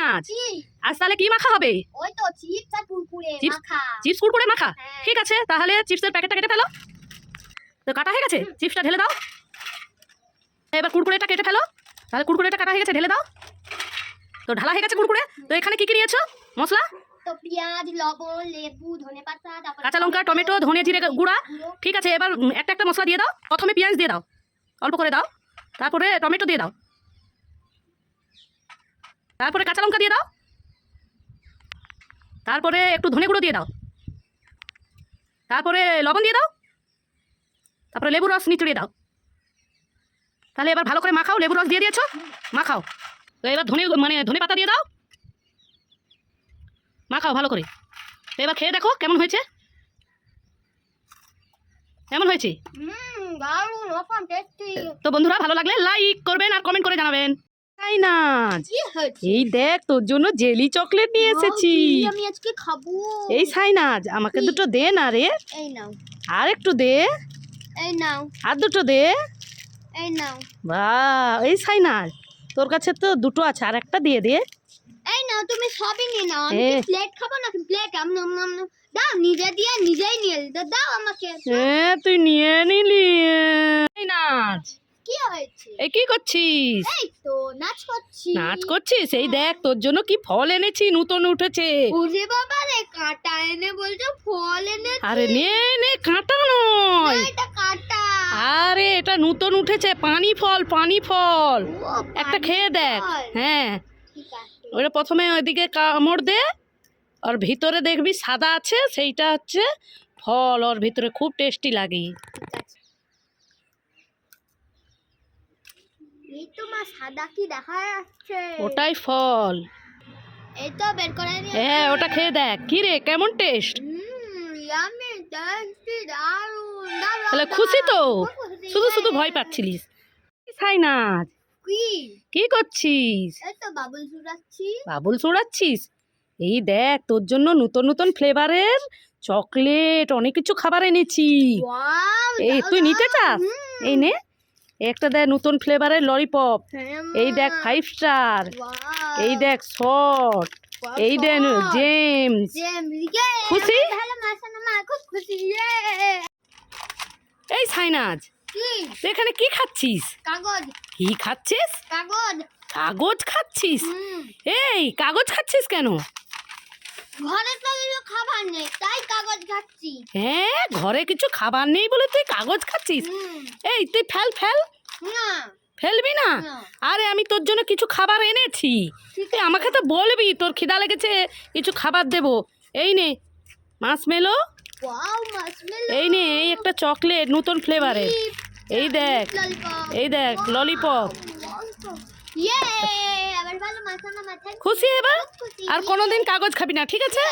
নাচ আজ তাহলে কি মাখা হবে? ওই তো চিপস আর কুরকুরে মাখা। চিপস কুড়কুড়ে মাখা? হ্যাঁ। ঠিক আছে তাহলে চিপসের প্যাকেটটা কেটে ফেলো। তো কাটা হয়ে গেছে? চিপসটা ঢেলে দাও। এবার কুড়কুড়েটা কেটে ফেলো। তাহলে কুড়কুড়েটা কাটা হয়ে গেছে ঢেলে দাও। তো ঢালা হয়ে গেছে কুড়কুড়ে তো এখানে কি কি নিয়েছো? মশলা? তো পেঁয়াজ লবণ লেবু ধনে পাতা তারপর কাঁচা লঙ্কা টমেটো ধনে জিরে গুঁড়া। ঠিক আছে এবার একটা একটা মশলা দিয়ে দাও। প্রথমে পেঁয়াজ দিয়ে দাও। অল্প করে দাও। তারপরে টমেটো দিয়ে দাও। তারপরে কাঁচা লঙ্কা দিয়ে দাও। তারপরে একটু ধনে গুঁড়ো দিয়ে দাও। তারপরে লবণ দিয়ে দাও। তারপরে লেবু রস নিচড়িয়ে দাও। তাহলে এবার ভালো করে মাখাও লেবু রস দিয়ে দিয়েছ মাখাও। তো এবার ধনে মানে ধনে পাতা দিয়ে দাও। মাখাও ভালো করে। তো এবার খেয়ে দেখো কেমন হয়েছে। কেমন হয়েছে? তো বন্ধুরা ভালো লাগলে লাইক করবেন আর কমেন্ট করে জানাবেন। তাই না? এই দেখ তোর জন্য জেলি চকলেট নিয়ে এসেছি। আমি আজকে খাব। এই সাইনাজ আমাকে দুটো দে না রে। এই নাও। আর একটু দে। এই নাও। আর দুটো দে। এই নাও। বা এই সাইনাজ তোর কাছে তো দুটো আছে আর একটা দিয়ে দে। এই নাও তুমি সবই নিয়ে নাও। আমি। প্লেট খাব নাকি প্লেট আম নাম নাম দাও নিজে দিয়ে নিজেই নিয়ে দাও আমাকে। হ্যাঁ তুই নিয়ে নিলি। কি হয়েছে। এই কি করছিস? এই তো নাচ করছি। নাচ করছিস? এই দেখ তোর জন্য কি ফল এনেছি নতুন উঠেছে। ওরে বাবা রে কাটা এনে বলছো ফল এনে আরে নে নে কাঁটা নয়। এটা কাটা। আরে এটা নতুন উঠেছে পানি ফল পানি ফল। একটা খেয়ে দেখ হ্যাঁ। ওটা প্রথমে ওইদিকে কামড় দে আর ভিতরে দেখবি সাদা আছে সেইটা হচ্ছে ফল ওর ভিতরে খুব টেস্টি লাগে ঠিক আছে এই তো মা সাদা কি দেখা যাচ্ছে? ওটাই ফল। এই তো বের করে নিয়ে হ্যাঁ ওটা খেয়ে দেখ। কি রে কেমন টেস্ট ইয়ামি টেস্টি তাহলে খুশি তো? শুধু শুধু হ্যাঁ। ভয় পাচ্ছিলিস? সাইনাজ? কি? কি করছিস? এই তো বাবুল চুরাচ্ছি বাবুল এই দেখ তোর জন্য নতুন নতুন ফ্লেভারের চকলেট অনেক কিছু খাবার এনেছি। এই তুই নিতে চাস? এই নে। একটা দেখ নতুন ফ্লেভারের ললিপপ এই দেখ ফাইভ স্টার এই দেখ শর্ট এই দেখ জেমস খুশি? এই সাইনাজ তুই এখানে কি খাচ্ছিস? কাগজ। কি খাচ্ছিস? কাগজ। কাগজ খাচ্ছিস? এই কাগজ খাচ্ছিস কেন? ঘরে তো কিছু খাবার নেই তাই কাগজ খাচ্ছি। হ্যাঁ ঘরে কিছু খাবার নেই বলে তুই কাগজ খাচ্ছিস? এই তুই ফেল ফেল। না। ফেলবি না। আরে আমি তোর জন্য কিছু খাবার এনেছি। তুই আমাকে তো বলবি তোর খিদা লেগেছে কিছু খাবার দেবো। এই নে মাছ মেলো এই নে এই একটা চকলেট নতুন ফ্লেভারের। এই দেখ এই দেখ ললিপপ খুশি এবার? আর কোনোদিন কাগজ খাবি না ঠিক আছে।